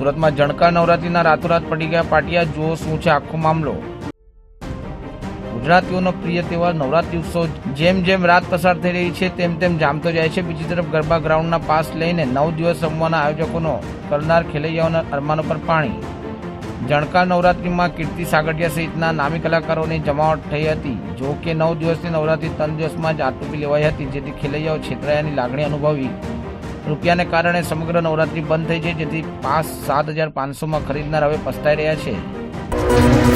સુરતમાં જણકાર નવરાત્રીના રાતોરાત પડી ગયા પાટિયા. જુઓ શું છે આખો મામલો. ગુજરાતીઓનો પ્રિય તહેવાર નવરાત્રી ઉત્સવ. જેમ જેમ રાત પસાર થઈ રહી છે, તેમ તેમ જામતો જાય છે. બીજી તરફ ગરબા ગ્રાઉન્ડના પાસ લઈને નવ દિવસ રમવાના આયોજકોનો કરનાર ખેલૈયાઓના અરમાનો પર પાણી. જણકાર નવરાત્રીમાં કીર્તિ સાગઠિયા સહિતના નામી કલાકારોની જમાવટ થઈ હતી. જો કે નવ દિવસની નવરાત્રી ત્રણ દિવસમાં જ આટોપી લેવાઈ હતી, જેથી ખેલૈયાઓ છેતરાયાની લાગણી અનુભવી. રૂપિયાને કારણે સમગ્ર નવરાત્રી બંધ થઈ છે, જેથી પાસ સાત હજાર પાંચસોમાં ખરીદનાર હવે પસ્તાઈ રહ્યા છે.